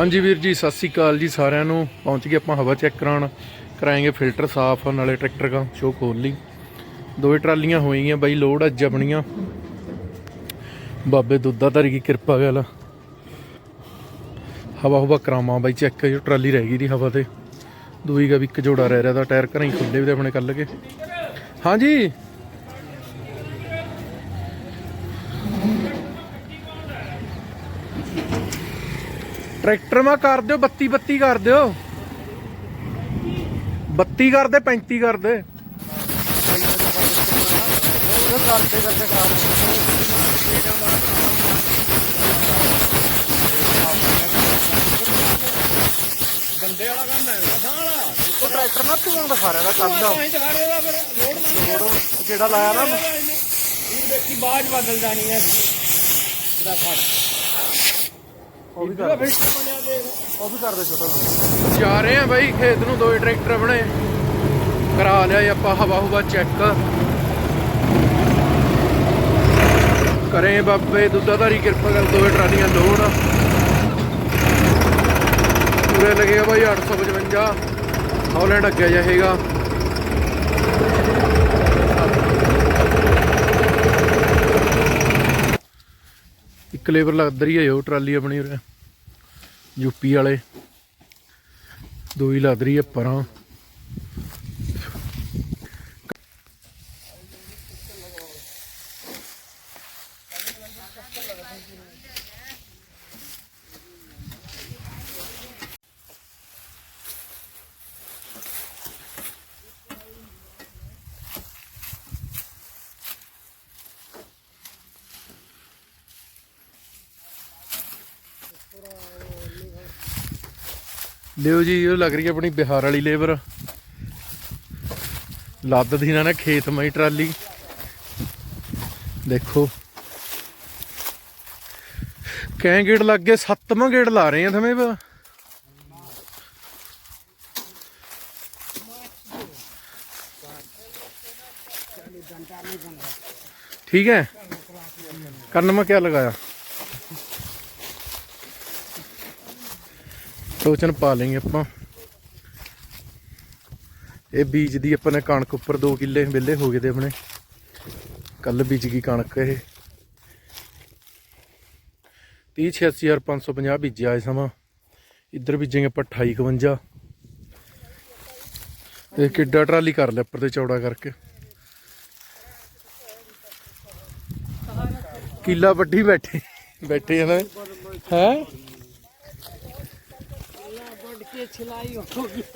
ਹਾਂਜੀ ਵੀਰ ਜੀ, ਸਤਿ ਸ੍ਰੀ ਅਕਾਲ ਜੀ ਸਾਰਿਆਂ ਨੂੰ। ਪਹੁੰਚ ਗਏ ਆਪਾਂ ਹਵਾ ਚੈੱਕ ਕਰਾਉਣ। ਕਰਾਏਂਗੇ ਫਿਲਟਰ ਸਾਫ਼, ਨਾਲੇ ਟਰੈਕਟਰ ਦਾ ਸ਼ੋ ਖੋਲ ਲਈ। ਦੋਵੇਂ ਟਰਾਲੀਆਂ ਹੋਈਆਂ ਬਾਈ ਲੋਡ ਅੱਜ ਆਪਣੀਆਂ। ਬਾਬੇ ਦੁੱਧਾ ਧਰੀ ਕੀ ਕਿਰਪਾ ਗੱਲ। ਹਵਾ ਹਵਾ ਕਰਾਵਾਂ ਬਾਈ ਚੈੱਕ ਜੋ ਟਰਾਲੀ ਰਹਿ ਗਈ ਦੀ ਹਵਾ ਤੇ। ਦੂਈ ਦਾ ਵੀ ਇੱਕ ਜੋੜਾ ਰਹਿ ਰਿਹਾ ਦਾ ਟਾਇਰ ਘਰਾਂ ਹੀ ਖੁੱਲੇ ਵੀ ਆਪਣੇ ਕੱਲ ਕੇ। ਹਾਂਜੀ। ਟਰੈਕਟਰ ਮਾ ਕਰ ਦਿਓ 32 32 ਕਰ ਦਿਓ। 32 ਕਰ ਦੇ 35 ਕਰ ਦੇ। ਬੰਦੇ ਵਾਲਾ ਕੰਮ ਹੈ ਸਾਹ ਵਾਲਾ ਉਹ ਟਰੈਕਟਰ ਨਾ ਧੂਆਂ ਦਾ ਸਾਰਿਆਂ ਦਾ ਕੰਮ ਤਾਂ ਫਿਰ ਲੋਡ ਨਾ ਜਿਹੜਾ ਲਾਇਆ ਨਾ। ਇਹ ਦੇਖੀ ਬਾਜ ਬਦਲ ਜਾਣੀ ਹੈ ਇਹਦਾ। ਫੜ ਉਹ ਵੀ ਇਹਦਾ ਉਹ ਵੀ ਕਰ ਦੇ ਛੋਟਾ ਜਾ ਰਹੇ ਆ ਬਾਈ, ਖੇਤ ਨੂੰ ਦੋਏ ਟਰੈਕਟਰ ਬਣੇ ਕਰਾ ਲਿਆ ਆਪਾਂ, ਹਵਾ ਹੁਵਾ ਚੈੱਕ ਕਰੇ ਬਾਬੇ ਦੁੱਧਾਧਾਰੀ ਕਿਰਪਾ ਕਰ ਦੋਵੇਂ ਟਰਾਲੀਆਂ ਲੋਡ। ਪੂਰੇ ਲੱਗੇਗਾ ਬਾਈ 855 ਹੌਲੈਂਡ ਅੱਗੇ ਜਾਏਗਾ ਇੱਕ ਲੇਬਰ ਲੱਗ ਰਹੀ ਹੈ ਉਹ ਟਰਾਲੀ ਆਪਣੀ ਉਰੇ। ਯੂਪੀ ਵਾਲੇ ਦੋ ਹੀ ਲੱਗ ਰਹੀ ਹੈ ਪਰਾਂ। ਲਿਓ ਜੀ ਇਹ ਲੱਗ ਰਹੀ ਹੈ ਆਪਣੀ ਬਿਹਾਰ ਵਾਲੀ ਲੇਬਰ ਲੱਦ ਦੀ ਨਾ ਖੇਤ ਮਈ ਟਰਾਲੀ ਦੇਖੋ ਕੈ ਗੇੜ ਲੱਗ ਗਏ ਸੱਤਵਾਂ ਗੇੜ ਲਾ ਰਹੇ ਆ ਥਮੇ ਬਾ ठीक है करने में क्या लगाया ਟੋਚਨ ਪਾ ਲਈਏ ਆਪਾਂ। ਇਹ ਬੀਜ ਦੀ ਆਪਾਂ ਨੇ ਕਣਕ ਉੱਪਰ 2 ਕਿੱਲੇ ਵਿਲੇ ਹੋ ਗਏ ਦੇ ਆਪਣੇ। ਕੱਲ ਬੀਜ ਗਈ ਕਣਕ ਇਹ। 3086550 ਬੀਜਿਆ ਇਸ ਸਮਾਂ। ਇੱਧਰ ਬੀਜेंगे ਆਪਾਂ 2851 ਇਹ ਕਿੱਡਾ ਟਰਾਲੀ ਕਰ ਲਿਆ ਉੱਪਰ ਤੇ ਚੌੜਾ ਕਰਕੇ। ਕਿੱਲਾ ਵੱਡੀ ਬੈਠੇ ਬੈਠੇ ਹਨ ਹੈ?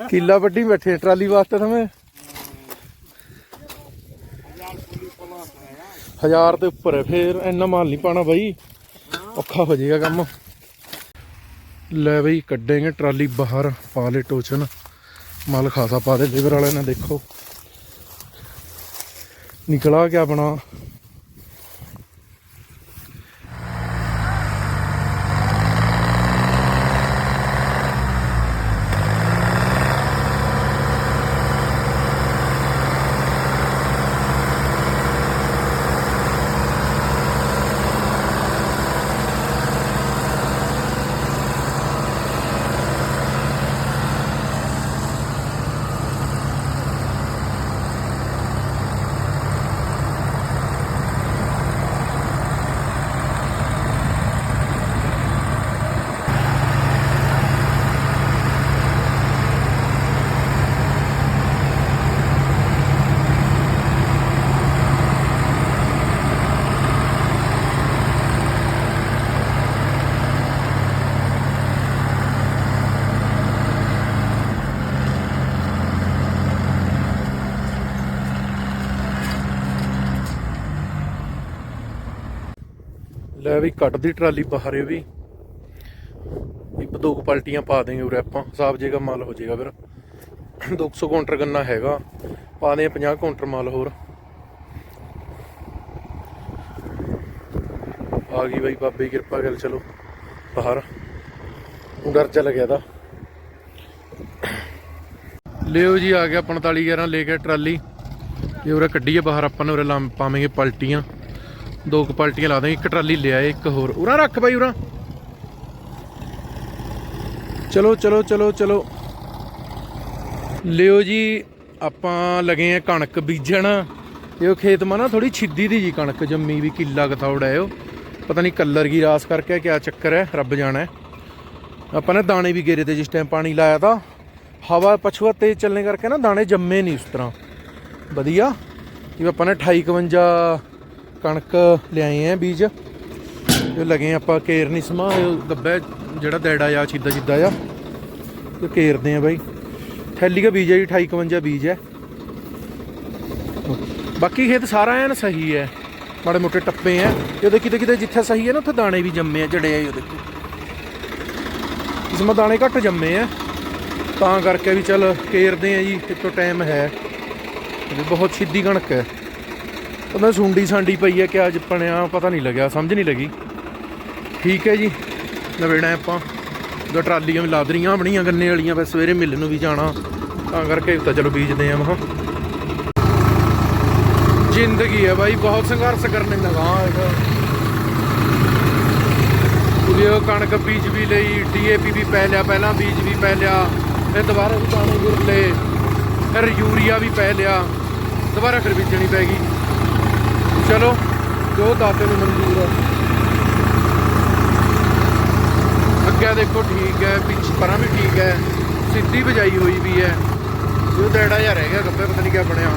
ਕਿੱਲਾ ਵੱਡੀ ਬੈਠੇ ਟਰਾਲੀ ਵਾਸਤੇ ਤਵੇਂ ਹਜ਼ਾਰ ਦੇ ਉੱਪਰ ਹੈ, ਫੇਰ ਇੰਨਾ ਮਾਲ ਨਹੀਂ ਪਾਣਾ ਬਾਈ। ਔਖਾ ਹੋ ਜਾਏਗਾ ਕੰਮ। ਲੈ ਬਈ ਕੱਢेंगे ਟਰਾਲੀ ਬਾਹਰ, ਪਾ ਲੈ ਟੋਚਨ। ਮਾਲ ਖਾਸਾ ਪਾ ਦੇ ਲੇਬਰ ਵਾਲਿਆਂ ਨੇ ਦੇਖੋ। ਨਿਕਲਾ ਗਿਆ ਆਪਣਾ। ਲੈ ਵੀ ਕੱਢਦੀ ਟਰਾਲੀ ਬਾਹਰ ਇਹ ਵੀ। ਇੱਕ ਦੋ ਕੁ ਪਲਟੀਆਂ ਪਾ ਦੇਂਗੇ ਉਰੇ ਆਪਾਂ। ਹਿਸਾਬ ਜੇਗਾ ਮਾਲ ਹੋ ਜਾਏਗਾ ਫਿਰ। 200 ਕਾਊਂਟਰ ਗੰਨਾ ਹੈਗਾ। ਪਾ ਦੇ 50 ਕਾਊਂਟਰ ਮਾਲ ਹੋਰ। ਆ ਗਈ ਬਾਈ ਬਾਬੇ ਕਿਰਪਾ ਕਰ ਚਲੋ। ਬਾਹਰ। ਡਰ ਚ ਲੱਗਿਆ ਦਾ ਲਿਓ ਜੀ, ਆ ਗਿਆ 45 11 ਲੈ ਕੇ ਟਰਾਲੀ। ਇਹ ਉਰੇ ਕੱਢੀਏ ਬਾਹਰ। ਆਪਾਂ ਨੇ ਉਰੇ ਲਾ ਪਾਵਾਂਗੇ ਪਲਟੀਆਂ। ਦੋ ਕੁ ਪਾਲਟੀਆਂ ਲਾ ਦਾਂਗੇ, ਇੱਕ ਟਰਾਲੀ ਲਿਆਏ ਇੱਕ ਹੋਰ। ਉਰਾ ਰੱਖ ਬਾਈ, ਉਰਾ। ਚਲੋ ਚਲੋ ਚਲੋ ਚਲੋ। ਲਿਓ ਜੀ, ਆਪਾਂ ਲਗੇ ਆ ਕਣਕ ਬੀਜਣ। ਤੇ ਉਹ ਖੇਤ ਮਾ ਨਾ ਥੋੜੀ ਛਿੱਦੀ ਦੀ ਜੀ ਕਣਕ, ਜੰਮੀ ਵੀ ਕਿੱਲਾ ਕਥੌੜਾ ਹੈ ਉਹ। ਪਤਾ ਨਹੀਂ ਕਲਰ ਕੀ ਰਾਸ ਕਰਕੇ ਕਿਆ ਚੱਕਰ ਹੈ, ਰੱਬ ਜਾਣਾ। ਆਪਾਂ ਨੇ ਦਾਣੇ ਵੀ ਗੇਰੇ ਤੇ ਜਿਸ ਟਾਈਮ ਪਾਣੀ ਲਾਇਆ ਤਾਂ, ਹਵਾ ਪਛੂਆ ਤੇਜ਼ ਚੱਲਣੇ ਕਰਕੇ ਨਾ ਦਾਣੇ ਜੰਮੇ ਨਹੀਂ ਉਸ ਤਰ੍ਹਾਂ। ਵਧੀਆ। ਜਿਵੇਂ ਆਪਾਂ ਨੇ 28 51 ਕਣਕ ਲਿਆਏ ਆ ਬੀਜ। ਇਹ ਲਗੇ ਆਪਾਂ ਕੇਰ ਨਹੀਂ ਸਮਾ, ਇਹ ਜਿਹੜਾ ਦੇੜਾ ਆ, ਛਿੱਦਾ ਛਿੱਦਾ ਆ। ਇਹ ਕੇਰਦੇ ਆ ਬਾਈ। ਥੈਲੀ ਦਾ ਬੀਜ ਹੈ ਜੀ 28 51 ਬੀਜ ਹੈ ਬਾਕੀ ਖੇਤ ਸਾਰਾ ਐਨ ਸਹੀ ਹੈ ਮਾੜੇ ਮੋਟੇ ਟੱਪੇ ਆ। ਇਹਦੇ ਕਿਤੇ ਕਿਤੇ ਜਿੱਥੇ ਸਹੀ ਹੈ ਨਾ, ਉੱਥੇ ਦਾਣੇ ਵੀ ਜੰਮੇ ਆ, ਜੜੇ ਆ ਇਹ ਦੇਖੋ। ਇਸ ਮਾ ਦਾਣੇ ਘੱਟ ਜੰਮੇ ਆ। ਤਾਂ ਕਰਕੇ ਵੀ ਚੱਲ ਕੇਰਦੇ ਆ ਜੀ ਕਿਤੋਂ ਟਾਈਮ ਹੈ। ਬਹੁਤ ਛਿੱਦੀ ਕਣਕ ਹੈ ਉਹਦਾ ਸੁੰਡੀ ਸਾਂਡੀ ਪਈ ਹੈ ਕਿ ਅੱਜ ਪਣਿਆ ਪਤਾ ਨਹੀਂ ਲੱਗਿਆ, ਸਮਝ ਨਹੀਂ ਲੱਗੀ। ਠੀਕ ਹੈ ਜੀ ਨਵੇੜਾ ਆਪਾਂ। ਦੋ ਟਰਾਲੀਆਂ ਵੀ ਲਾਦ ਰਹੀਆਂ ਬਣੀਆਂ ਗੰਨੇ ਵਾਲੀਆਂ ਬਸ ਸਵੇਰੇ ਮਿਲਣ ਨੂੰ ਵੀ ਜਾਣਾ। ਤਾਂ ਕਰਕੇ ਤਾਂ ਚਲੋ ਬੀਜਦੇ ਆ ਮਹਾਂ ਜ਼ਿੰਦਗੀ ਹੈ ਬਾਈ, ਬਹੁਤ ਸੰਘਰਸ਼ ਕਰਨੇ ਲਗਾ ਹੈਗਾ। ਵੀ ਕਣਕ ਬੀਜ ਵੀ ਲਈ ਡੀਏਪੀ ਵੀ ਪੈ ਲਿਆ, ਪਹਿਲਾਂ ਬੀਜ ਵੀ ਪੈ ਲਿਆ, ਫਿਰ ਦੁਬਾਰਾ ਵੀ ਪਾਣੀ ਗੁਰ ਲਏ ਫਿਰ ਯੂਰੀਆ ਵੀ ਪੈ ਲਿਆ, ਦੁਬਾਰਾ ਫਿਰ ਬੀਜਣੀ ਪੈ ਗਈ। ਚਲੋ, ਜੋ ਦਾਤੇ ਨੂੰ ਮਨਜ਼ੂਰ ਹੈ ਅੱਗੇ ਦੇਖੋ ਠੀਕ ਹੈ, ਪਿੱਛ ਪਰਾਂ ਵੀ ਠੀਕ ਹੈ, ਸਿੱਧੀ ਵਜਾਈ ਹੋਈ ਵੀ ਹੈ। ਜੋ ਦੇੜਾ ਜਿਹਾ ਰਹਿ ਗਿਆ ਗੱਬੇ ਪਤਾ ਨਹੀਂ ਕਿਆ ਬਣਿਆ।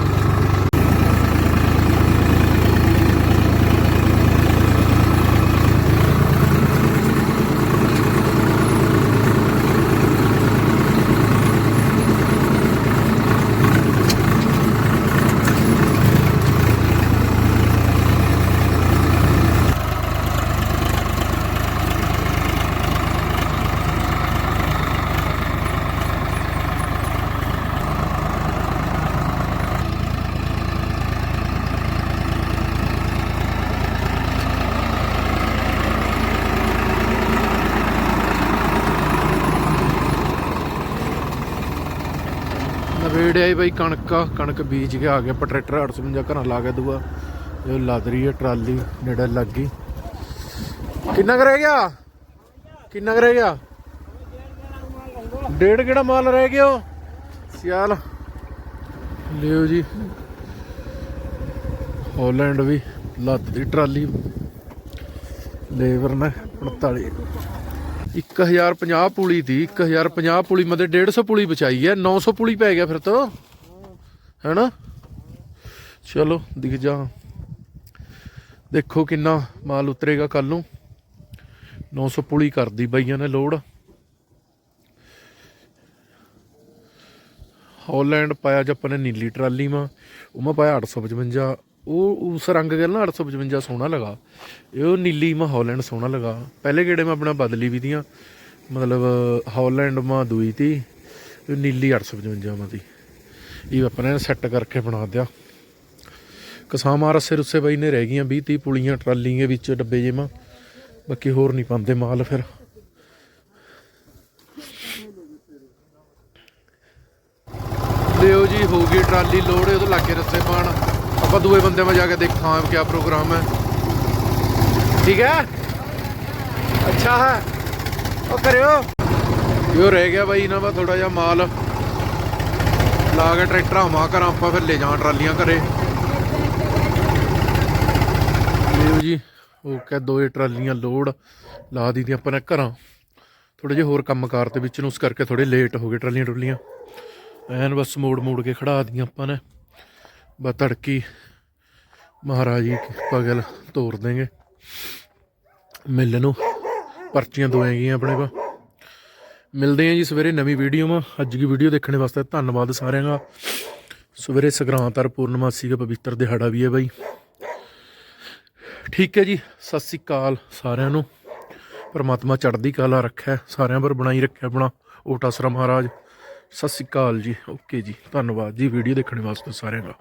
ਨਵੇੜੇ ਆਈ ਬਾਈ ਕਣਕ ਕਣਕ ਬੀਜ ਕੇ ਆ ਗਿਆ ਆਪਾਂ ਟਰੈਕਟਰ 855 ਘਰਾਂ ਲਾ ਗਿਆ ਦੂਆ। ਇਹ ਲੱਦ ਰਹੀ ਹੈ ਟਰਾਲੀ, ਨੇੜੇ ਲੱਗ ਗਈ। ਕਿੰਨਾ ਕੁ ਰਹਿ ਗਿਆ? ਕਿੰਨਾ ਕੁ ਰਹਿ ਗਿਆ? ਡੇਢ ਕਿਹੜਾ ਮਾਲ ਰਹਿ ਗਿਆ ਉਹ? ਸਿਆਲ। ਲਿਓ ਜੀ। ਹਾਲੈਂਡ ਵੀ ਲੱਦ ਦੀ ਟਰਾਲੀ। ਲੇਬਰ ਨੇ 45 1050 ਪੁਲੀ ਦੀ 1050 ਪੁਲੀ ਮਤੇ 150 ਪੁਲੀ ਬਚਾਈ ਹੈ 900 ਪੁਲੀ ਪੈ ਗਿਆ ਫਿਰ ਤਾਂ। ਹੈਨਾ? ਚਲੋ, ਦਿਖ ਜਾ। ਦੇਖੋ ਕਿੰਨਾ ਮਾਲ ਉਤਰੇਗਾ ਕੱਲ ਨੂੰ। 900 ਪੁਲੀ ਕਰਦੀ ਬਾਈਆਂ ਨੇ ਲੋਡ ਹਾਲੈਂਡ ਪਾਇਆ ਜੱਪਾ ਨੇ ਨੀਲੀ ਟਰਾਲੀ ਮਾ, ਉਹ ਮੈਂ ਪਾਇਆ 855 ਉਹ ਉਸ ਰੰਗ ਗੱਲ ਨਾ 855 ਸੋਹਣਾ ਲਗਾ। ਇਹ ਉਹ ਨੀਲੀ ਮਾ ਹਾਲੈਂਡ ਸੋਹਣਾ ਲਗਾ। ਪਹਿਲੇ ਗੇੜੇ ਮੈਂ ਆਪਣਾ ਬਦਲੀ ਵੀ ਦੀਆਂ। ਮਤਲਬ, ਹਾਲੈਂਡ ਮਾ ਦੂਈ ਤੀ ਇਹ ਨੀਲੀ 855 ਮਾ ਦੀ ਇਹ ਆਪਣੇ ਨੇ ਸੈੱਟ ਕਰਕੇ ਬਣਾ ਦਿਆ। ਕਸਾਮਾ ਰਸੇ ਰੁੱਸੇ ਬਾਈ ਨੇ ਰਹਿ ਗਈਆਂ 20 30 ਪੁਲੀਆਂ, ਟਰਾਲੀਆਂ ਵਿੱਚ ਡੱਬੇ ਜੇ ਮਾ। ਬਾਕੀ ਹੋਰ ਨਹੀਂ ਪਾਉਂਦੇ ਮਾਲ ਫਿਰ। ਲਿਓ ਜੀ, ਹੋ ਗਈ ਟਰਾਲੀ ਲੋਡ ਉਹਦੇ ਲਾਗੇ ਰਸਤੇ ਪਾਣ ਆਪਾਂ ਦੂਏ ਬੰਦੇ ਮਾ ਜਾ ਕੇ ਦੇਖਾਂ ਕਿਆ ਪ੍ਰੋਗਰਾਮ ਹੈ। ਠੀਕ ਹੈ? ਅੱਛਾ ਹੈ। ਉਹ ਕਰਿਓ। ਇਹ ਰਹਿ ਗਿਆ ਬਾਈ, ਇਹਨਾਂ ਦਾ ਥੋੜਾ ਜਿਹਾ ਮਾਲ। ਲਾ ਕੇ ਟਰੈਕਟਰ ਹਮਾ ਕਰਾਂ ਆਪਾਂ ਫਿਰ ਲੈ ਜਾਵਾਂ ਟਰਾਲੀਆਂ ਘਰੇ। ਲਿਓ ਜੀ, ਉਹ ਕਹ ਦੋਏ ਟਰਾਲੀਆਂ ਲੋਡ, ਲਾ ਦਿੱਤੀ ਆਪਾਂ ਨੇ ਘਰਾਂ। ਥੋੜੇ ਜਿਹੇ ਹੋਰ ਕੰਮ ਕਾਰ ਤੇ ਵਿੱਚ ਨੂੰ, ਉਸ ਕਰਕੇ ਥੋੜੇ ਲੇਟ ਹੋ ਗਏ ਟਰਾਲੀਆਂ ਟਰਲੀਆਂ ਐਨ ਬਸ ਮੋੜ ਮੋੜ ਕੇ ਖੜਾ ਦੀਆਂ ਆਪਾਂ ਨੇ। ਬਸ ਤੜਕੀ ਮਹਾਰਾਜ ਜੀ ਪਗਲ ਤੋੜ ਦੇਂਗੇ ਮਿਲ ਨੂੰ। ਪਰਚੀਆਂ ਦੋ ਹੈਗੀਆਂ ਆਪਣੇ ਕੋਲ। ਮਿਲਦੇ ਆਂ ਜੀ ਸਵੇਰੇ ਨਵੀਂ ਵੀਡੀਓ ਮਾ ਅੱਜ ਦੀ ਵੀਡੀਓ ਦੇਖਣ ਵਾਸਤੇ ਧੰਨਵਾਦ ਸਾਰਿਆਂ ਦਾ। ਸਵੇਰੇ ਸੰਗਰਾਂਦ ਔਰ ਪੂਰਨਮਾਸੀ ਦਾ ਪਵਿੱਤਰ ਦਿਹਾੜਾ ਵੀ ਹੈ ਬਾਈ। ਠੀਕ ਹੈ ਜੀ, ਸਤਿ ਸ੍ਰੀ ਅਕਾਲ ਸਾਰਿਆਂ ਨੂੰ। ਪਰਮਾਤਮਾ ਚੜ੍ਹਦੀ ਕਲਾ ਰੱਖਿਆ ਸਾਰਿਆਂ ਪਰ ਬਣਾਈ ਰੱਖਿਆ ਆਪਣਾ। ਓਟਾਸਰਾ ਮਹਾਰਾਜ। ਸਤਿ ਸ੍ਰੀ ਅਕਾਲ ਜੀ। ਓਕੇ ਜੀ, ਧੰਨਵਾਦ ਜੀ ਵੀਡੀਓ ਦੇਖਣ ਵਾਸਤੇ ਸਾਰਿਆਂ ਦਾ।